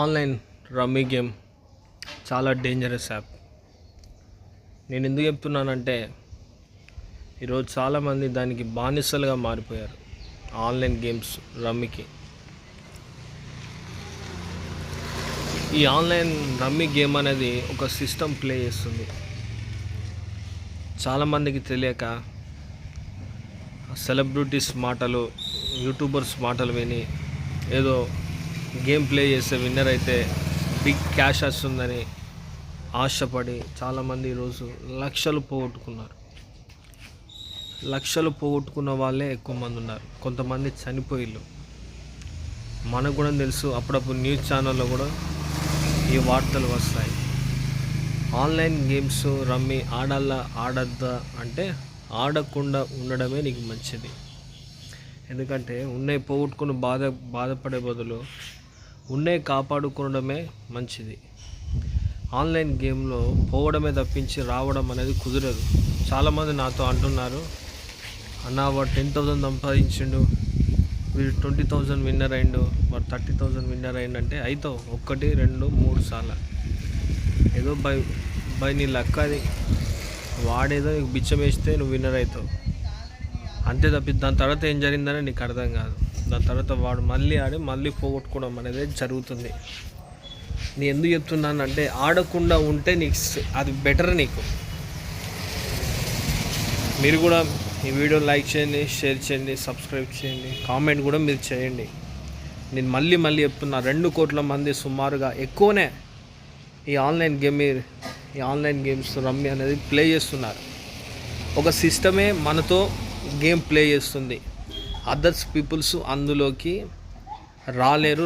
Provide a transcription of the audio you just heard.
Online rummy game చాలా dangerous app. నేను ఎందుకు చెప్తున్నానంటే ఈరోజు చాలామంది దానికి బానిసలుగా మారిపోయారు ఆన్లైన్ గేమ్స్ రమ్మీకి. ఈ ఆన్లైన్ రమ్మీ గేమ్ అనేది ఒక సిస్టమ్ ప్లే చేస్తుంది. చాలామందికి తెలియక సెలబ్రిటీస్ మాటలు యూట్యూబర్స్ మాటలు విని ఏదో గేమ్ ప్లే చేస్తే విన్నర్ అయితే బిగ్ క్యాష్ వస్తుందని ఆశపడి చాలామంది ఈరోజు లక్షలు పోగొట్టుకున్నారు. లక్షలు పోగొట్టుకున్న వాళ్ళే ఎక్కువ మంది ఉన్నారు. కొంతమంది చనిపోయిళ్ళు. మనకు కూడా తెలుసు అప్పుడప్పుడు న్యూస్ ఛానల్లో కూడా ఈ వార్తలు వస్తాయి. ఆన్లైన్ గేమ్స్ రమ్మి ఆడాలా ఆడద్దా అంటే ఆడకుండా ఉండడమే నీకు మంచిది. ఎందుకంటే ఉన్నాయి పోగొట్టుకుని బాధ బాధపడే బదులు ఉన్నే కాపాడుకోవడమే మంచిది. ఆన్లైన్ గేమ్లో పోవడమే తప్పించి రావడం అనేది కుదరదు. చాలామంది నాతో అంటున్నారు అన్న వాడు టెన్ థౌజండ్ సంపాదించిండు వీడు ట్వంటీ థౌజండ్ విన్నర్ అయిండు వాడు థర్టీ థౌజండ్ విన్నర్ అయిందంటే అవుతావు ఒక్కటి రెండు మూడు సార్లు. ఏదో బై బై నీ లక్క అది. వాడేదో నీకు బిచ్చం వేస్తే నువ్వు విన్నర్ అవుతావు అంతే తప్పి దాని తర్వాత ఏం జరిగిందని నీకు అర్థం కాదు. దాని తర్వాత వాడు మళ్ళీ ఆడి మళ్ళీ పోగొట్టుకోవడం అనేది జరుగుతుంది. నేను ఎందుకు చెప్తున్నానంటే ఆడకుండా ఉంటే నీకు అది బెటర్ నీకు. మీరు కూడా ఈ వీడియో లైక్ చేయండి షేర్ చేయండి సబ్స్క్రైబ్ చేయండి కామెంట్ కూడా మీరు చేయండి. నేను మళ్ళీ మళ్ళీ చెప్తున్నా రెండు కోట్ల మంది సుమారుగా ఎక్కువనే ఈ ఆన్లైన్ గేమ్ ఈ ఆన్లైన్ గేమ్స్ రమ్మి అనేది ప్లే చేస్తున్నారు. ఒక సిస్టమే మనతో గేమ్ ప్లే చేస్తుంది. అదర్స్ పీపుల్స్ అందులోకి రాలేరు